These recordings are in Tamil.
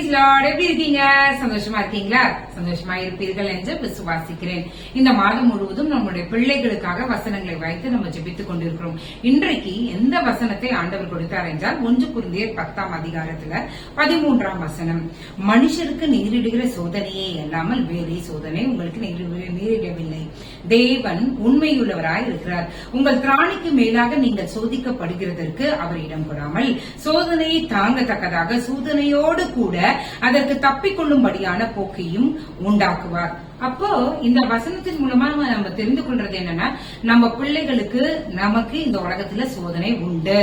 பிரைஸ் லார்ட் எப்படி இருக்கீங்க? சந்தோஷமா இருக்கீங்களா? சந்தோஷமா இருப்பீர்கள் என்று விசுவாசிக்கிறேன். இந்த மாதம் முழுவதும் நம்முடைய பிள்ளைகளுக்காக வசனங்களை வைத்து நம்ம ஜெபித்துக் கொண்டிருக்கிறோம். இன்றைக்கு எந்த வசனத்தை ஆண்டவர் கொடுத்தார் என்றால் ஒன்று குருந்தியர் பத்தாம் அதிகாரத்துல பதிமூன்றாம் வசனம். மனுஷருக்கு நேரிடுகிற சோதனையே இல்லாமல் வேறே சோதனை உங்களுக்கு நேரிடவில்லை. தேவன் உண்மையுள்ளவராய் இருக்கிறார். உங்கள் திராணிக்கு மேலாக நீங்கள் சோதிக்கப்படுகிறதற்கு அவர் இடம் கொடாமல் சோதனையை தாங்கத்தக்கதாக சோதனையோடு கூட அதற்கு தப்பிக்கொள்ளும்படியான போக்கையும் உண்டாக்குவார். அப்போ இந்த வசனத்தின் மூலமா நம்ம தெரிந்து கொள்றது என்னன்னா நம்ம பிள்ளைகளுக்கு நமக்கு இந்த உலகத்துல சோதனை உண்டு.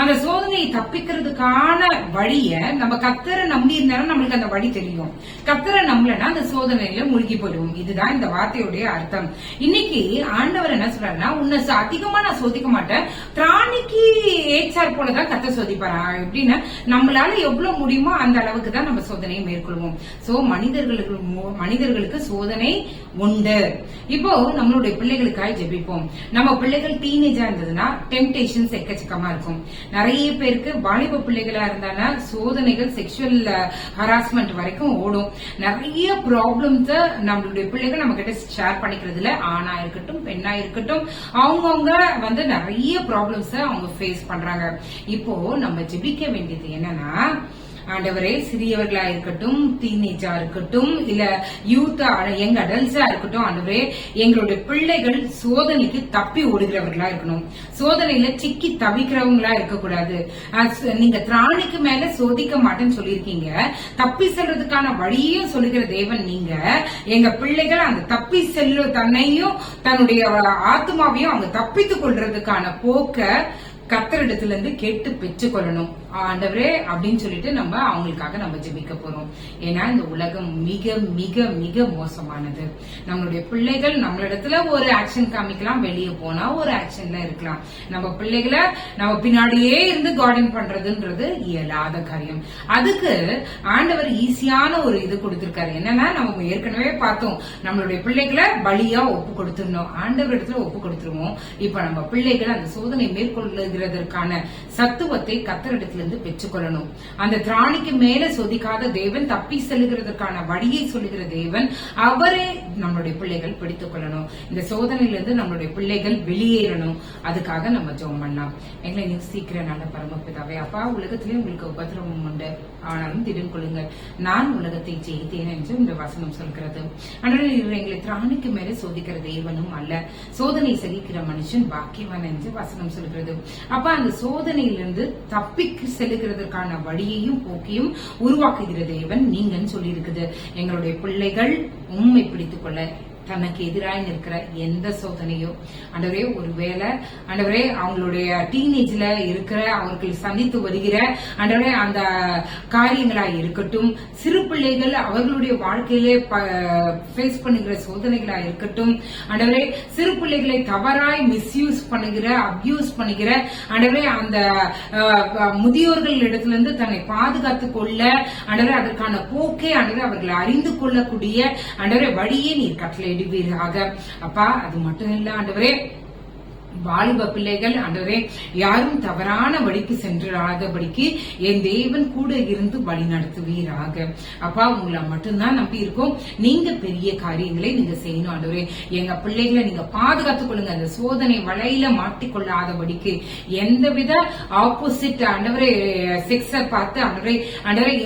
அந்த சோதனையை தப்பிக்கிறதுக்கான வழிய நம்ம கத்தரை நம்பி இருந்தாலும் நம்மளுக்கு அந்த வழி தெரியும். கத்தரை நம்பலன்னா அந்த சோதனையில மூழ்கி போயிடுவோம். இதுதான் இந்த வார்த்தையுடைய அர்த்தம். இன்னைக்கு ஆண்டவர் என்ன சொல்றாருன்னா உன்னை அதிகமா நான் சோதிக்க மாட்டேன். திராணிக்கு ஏச்சார் போலதான் கத்த சோதிப்பாரா? எப்படின்னா நம்மளால எவ்வளவு முடியுமோ அந்த அளவுக்கு தான் நம்ம சோதனையை மேற்கொள்வோம். சோ மனிதர்களுக்கு மனிதர்களுக்கு சோதனை உண்டு. இப்போ நம்மளுடைய பிள்ளைகளுக்காக ஜெபிப்போம். நம்ம பிள்ளைகள் டீனேஜா இருந்ததுன்னா டெம்டேஷன்ஸ் எக்கச்சக்கமா இருக்கும். நிறைய பேருக்கு வாலிப பிள்ளைகளா இருந்தானா சோதனைகள் செக்ஷுவல் ஹராஸ்மெண்ட் வரைக்கும் ஓடும். நிறைய ப்ராப்ளம்ஸ் நம்மளுடைய பிள்ளைகள் நம்ம கிட்ட ஷேர் பண்ணிக்கிறதுல ஆணா இருக்கட்டும் பெண்ணா இருக்கட்டும் அவங்கவுங்க வந்து நிறைய ப்ராப்ளம்ஸ் அவங்க ஃபேஸ் பண்றாங்க. இப்போ நம்ம ஜெபிக்க வேண்டியது என்னன்னா ஆண்டவரே சிறியவர்களா இருக்கட்டும் டீனேஜா இருக்கட்டும் இல்ல யூத் எங்க அடல்ட்ஸா இருக்கட்டும் ஆண்டவரே எங்களுடைய பிள்ளைகள் சோதனைக்கு தப்பி ஓடுகிறவர்களா இருக்கணும். சோதனையில சிக்கி தவிக்கிறவங்களா இருக்கக்கூடாது. நீங்க திராணிக்கு மேல சோதிக்க மாட்டேன்னு சொல்லியிருக்கீங்க. தப்பி செல்றதுக்கான வழியும் சொல்லுகிற தேவன் நீங்க. எங்க பிள்ளைகள் அந்த தப்பி செல்ல தன்னையும் தன்னுடைய ஆத்மாவையும் அவங்க தப்பித்துக் கொள்றதுக்கான போக்க கத்தரிடத்துல இருந்து கேட்டு பெற்றுக்கொள்ளணும். ஆண்டவரே அப்படின்னு சொல்லிட்டு நம்ம அவங்களுக்காக நம்ம ஜெபிக்க போறோம். ஏன்னா இந்த உலகம் மிக மிக மிக மோசமானது. நம்மளுடைய பிள்ளைகள் நம்மளிடத்துல ஒரு ஆக்ஷன் காமிக்கலாம் வெளியே போனா ஒரு ஆக்ஷன்ல இருக்கலாம். நம்ம பிள்ளைகளை நம்ம பின்னாடியே இருந்து கார்டன் பண்றதுன்றது இயலாத காரியம். அதுக்கு ஆண்டவர் ஈஸியான ஒரு இது கொடுத்திருக்காரு. என்னன்னா நம்ம ஏற்கனவே பார்த்தோம் நம்மளுடைய பிள்ளைகளை பலியா ஒப்பு கொடுத்துருந்தோம் ஆண்டவர் இடத்துல ஒப்பு கொடுத்துருவோம். இப்ப நம்ம பிள்ளைகள் அந்த சோதனை மேற்கொள்ளுகிறதற்கான சத்துவத்தை கத்தரிடத்துல இருந்து பெற்றுக்கொள்ளணும். அந்த திராணிக்கு மேல சொதிக்காத தேவன் தப்பி செல்லுகிறதற்கான வழியை சொல்லுகிற தேவன் அவரே நம்மளுடைய பிள்ளைகள் பிடித்துக் கொள்ளணும். இந்த சோதனையிலிருந்து நம்மளுடைய பிள்ளைகள் வெளியேறணும். அதுக்காக நம்ம ஜோம் பண்ணலாம். எங்களை நீ சீக்கிரம் நல்ல பரமபிதாவே அப்பா உலகத்திலே உங்களுக்கு உபதிரவம் உண்டு. ஆனாலும் திடன் கொள்ளுங்கள். நான் உலகத்தை ஜெயித்தேன் என்று இந்த வசனம் சொல்கிறது. ஆனால் எங்களை திராணிக்கு மேல சோதிக்கிற தேவனும் அல்ல. சோதனை சகிக்கிற மனுஷன் பாக்கியவன் என்று வசனம் சொல்கிறது. அப்ப அந்த சோதனையிலிருந்து தப்பிக்கு செல்லுகிறதற்கான வழியையும் போக்கையும் உருவாக்குகிற தேவன் நீங்கன்னு சொல்லியிருக்குது. எங்களுடைய பிள்ளைகள் உண்மை பிடித்துக் கொள்ள தனக்கு எதிராய் நிற்கிற எந்த சோதனையோ ஆண்டவரே ஒருவேளை ஆண்டவரே அவங்களுடைய டீனேஜ்ல இருக்கிற அவர்கள் சந்தித்து வருகிற ஆண்டவரே அந்த காரியங்களா இருக்கட்டும் சிறு பிள்ளைகள் அவர்களுடைய வாழ்க்கையிலே ஃபேஸ் பண்ணுகிற சோதனைகளா இருக்கட்டும் ஆண்டவரே சிறு பிள்ளைகளை தவறாய் மிஸ்யூஸ் பண்ணுகிற அப்யூஸ் பண்ணுகிற ஆண்டவரே அந்த முதியோர்கள் இடத்துல இருந்து தன்னை பாதுகாத்து கொள்ள ஆண்டவரே அதற்கான போக்கே ஆண்டவரே அவர்களை அறிந்து கொள்ளக்கூடிய ஆண்டவரே வழியே நீர் விடுவீராக அப்பா அது மட்டும் இல்ல ஆண்டவரே. வாலிப பிள்ளைகள் அன்றரே யாரும் தவறான வழிக்கு சென்றாதபடிக்கு என் தேவன் கூட இருந்து வழி நடத்துவீராக. அப்பா உங்களை மட்டும்தான் நம்பி இருக்கோம் நீங்க பெரிய காரியங்களை நீங்க செய்யணும் ஆண்டவரே எங்க பிள்ளைகளை நீங்க பாதுகாத்துக் கொள்ளுங்க. அந்த சோதனை வலையில மாட்டிக்கொள்ளாதபடிக்கு எந்தவித ஆப்போசிட் ஆண்டவரே செக்ஸ பார்த்து ஆண்டவரே ஆண்டவரை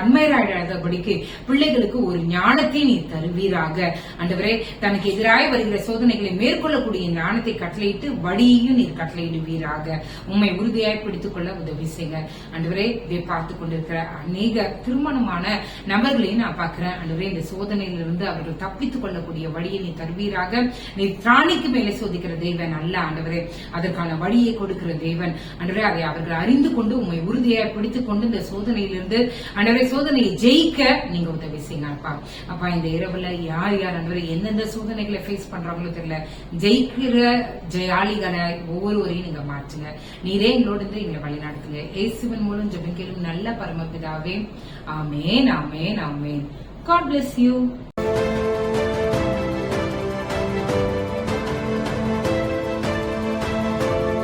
அண்மையர் ஆடாதபடிக்கு பிள்ளைகளுக்கு ஒரு ஞானத்தை நீ தருவீராக. ஆண்டவரே தனக்கு எதிராக வருகிற சோதனைகளை மேற்கொள்ளக்கூடிய ஞானத்தை கட்டளை கட்டளையிட்டு வழியையும் நீர் கட்டளையிடுவீராக உண்மை உறுதியாய் பிடித்துக் கொள்ள உதவி செய்யுங்க அன்றுவரே இதை பார்த்து கொண்டிருக்கிற அநேக திருமணமான நபர்களையும் நான் பார்க்கிறேன். அன்றுவரே இந்த சோதனையிலிருந்து அவர்கள் தப்பித்துக் கொள்ளக்கூடிய வழியை நீ தருவீராக. நீ திராணிக்கு மேலே சோதிக்கிற தேவன் அல்ல ஆண்டவரே. அதற்கான வழியை கொடுக்கிற தேவன். ஆண்டவரே அதை அவர்கள் அறிந்து கொண்டு உண்மை உறுதியாய் பிடித்துக் கொண்டு இந்த சோதனையிலிருந்து ஆண்டவரே சோதனையை ஜெயிக்க நீங்க உதவி செய்யுங்க அப்பா. அப்பா இந்த இரவுல யார் யார் ஆண்டவரே எந்தெந்த சோதனைகளை ஃபேஸ் பண்றாங்களோ தெரியல. ஜெயிக்கிற ஜெயாளிகளை ஒவ்வொருவரையும் நீங்க மாற்றுங்க. நீரே எங்களோடு இருந்து எங்களை வழி நடத்துங்க இயேசுவின் மூலம் ஜெபிக்கலும் நல்ல பரமபிதாவே. ஆமேன் ஆமேன் ஆமேன். God bless you